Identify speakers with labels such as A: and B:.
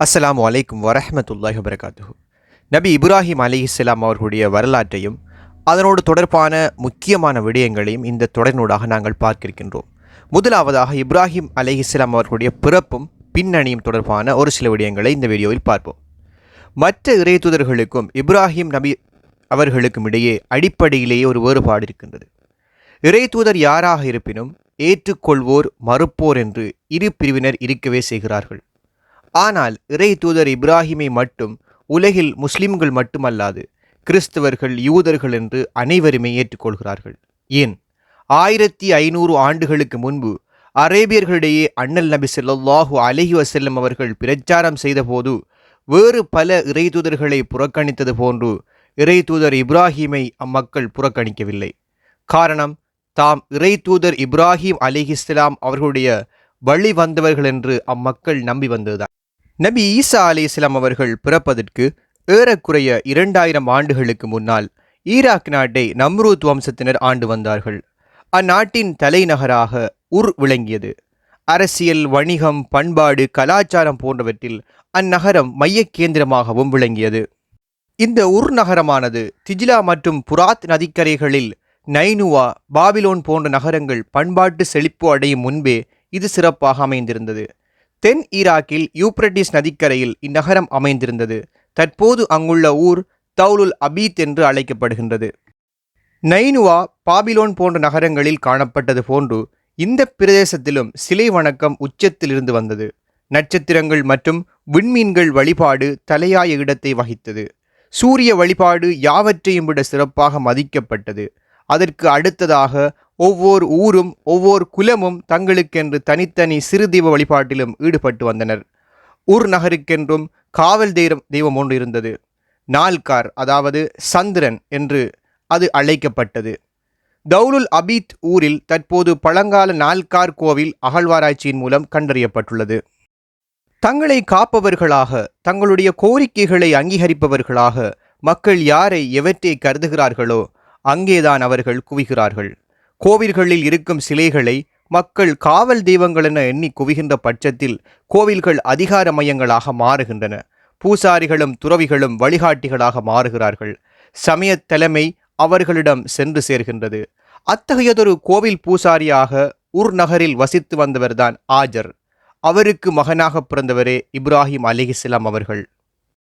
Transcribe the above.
A: அஸ்லாம் அலைக்கும் வரஹ்மத்துல்லாஹி வபரகாத்து நபி இப்ராஹிம் அலிஹிஸ்லாம் அவர்களுடைய வரலாற்றையும் அதனோடு தொடர்பான முக்கியமான விடயங்களையும் இந்த தொடர்நூடாக நாங்கள் பார்க்கிருக்கின்றோம் முதலாவதாக இப்ராஹிம் அலிஹிஸ்லாம் அவர்களுடைய பிறப்பும் பின்னணியும் தொடர்பான ஒரு சில விடயங்களை இந்த வீடியோவில் பார்ப்போம். மற்ற இறைத்துதர்களுக்கும் இப்ராஹிம் நபி அவர்களுக்கும் இடையே அடிப்படையிலேயே ஒரு வேறுபாடு இருக்கின்றது. இறைத்தூதர் யாராக இருப்பினும் ஏற்றுக்கொள்வோர் மறுப்போர் என்று இரு பிரிவினர் இருக்கவே செய்கிறார்கள். ஆனால் இறை தூதர் இப்ராஹிமை மட்டும் உலகில் முஸ்லிம்கள் மட்டுமல்லாது கிறிஸ்தவர்கள் யூதர்கள் என்று அனைவருமே ஏற்றுக்கொள்கிறார்கள். ஏன்? ஆயிரத்தி ஐநூறு ஆண்டுகளுக்கு முன்பு அரேபியர்களிடையே அண்ணல் நபி செல்லாஹு அலஹி வசல்லம் அவர்கள் பிரச்சாரம் செய்தபோது வேறு பல இறைதூதர்களை புறக்கணித்தது போன்று இறைதூதர் இப்ராஹீமை அம்மக்கள் புறக்கணிக்கவில்லை. காரணம் தாம் இறைதூதர் இப்ராஹிம் அலிஹிஸ்லாம் அவர்களுடைய வழி வந்தவர்கள் என்று அம்மக்கள் நம்பி வந்ததுதான். நபி ஈசா அலிஸ்லாம் அவர்கள் பிறப்பதற்கு ஏறக்குறைய இரண்டாயிரம் ஆண்டுகளுக்கு முன்னால் ஈராக் நாட்டை நம்ரூத் வம்சத்தினர் ஆண்டு வந்தார்கள். அந்நாட்டின் தலைநகராக உர் விளங்கியது. அரசியல் வணிகம் பண்பாடு கலாச்சாரம் போன்றவற்றில் அந்நகரம் மையக் கேந்திரமாகவும் விளங்கியது. இந்த உர் நகரமானது திஜிலா மற்றும் புராத் நதிக்கரைகளில் நைனுவா பாபிலோன் போன்ற நகரங்கள் பண்பாட்டு செழிப்பு அடையும் முன்பே இது சிறப்பாக அமைந்திருந்தது. தென் ஈராக்கில் யூப்ரட்டிஸ் நதிக்கரையில் இந்நகரம் அமைந்திருந்தது. தற்போது அங்குள்ள ஊர் தௌலுல் அபீத் என்று அழைக்கப்படுகின்றது. நைனுவா பாபிலோன் போன்ற நகரங்களில் காணப்பட்டது போன்று இந்த பிரதேசத்திலும் சிலை வணக்கம் உச்சத்திலிருந்து வந்தது. நட்சத்திரங்கள் மற்றும் விண்மீன்கள் வழிபாடு தலையாய இடத்தை வகித்தது. சூரிய வழிபாடு யாவற்றையும் விட சிறப்பாக மதிக்கப்பட்டது. அதற்கு அடுத்ததாக ஒவ்வொரு ஊரும் ஒவ்வொரு குலமும் தங்களுக்கென்று தனித்தனி சிறு தீப வழிபாட்டிலும் ஈடுபட்டு வந்தனர். ஊர் நகருக்கென்றும் காவல் தெய்வம் தெய்வம் ஒன்று இருந்தது. நால்கார் அதாவது சந்திரன் என்று அது அழைக்கப்பட்டது. தௌலுல் அபீத் ஊரில் தற்போது பழங்கால நால்கார் கோவில் அகழ்வாராய்ச்சியின் மூலம் கண்டறியப்பட்டுள்ளது. தங்களை காப்பவர்களாக தங்களுடைய கோரிக்கைகளை அங்கீகரிப்பவர்களாக மக்கள் யாரை எவற்றை கருதுகிறார்களோ அங்கேதான் அவர்கள் குவிகிறார்கள். கோவில்களில் இருக்கும் சிலைகளை மக்கள் காவல் தெய்வங்கள் என எண்ணி குவிகின்ற பட்சத்தில் கோவில்கள் அதிகார மையங்களாக மாறுகின்றன. பூசாரிகளும் துறவிகளும் வழிகாட்டிகளாக மாறுகிறார்கள். சமயத் தலைமை அவர்களிடம் சென்று சேர்கின்றது. அத்தகையதொரு கோவில் பூசாரியாக உர் நகரில் வசித்து வந்தவர்தான் ஆஜர். அவருக்கு மகனாக பிறந்தவரே இப்ராஹிம் அலிஹிஸ்லாம் அவர்கள்.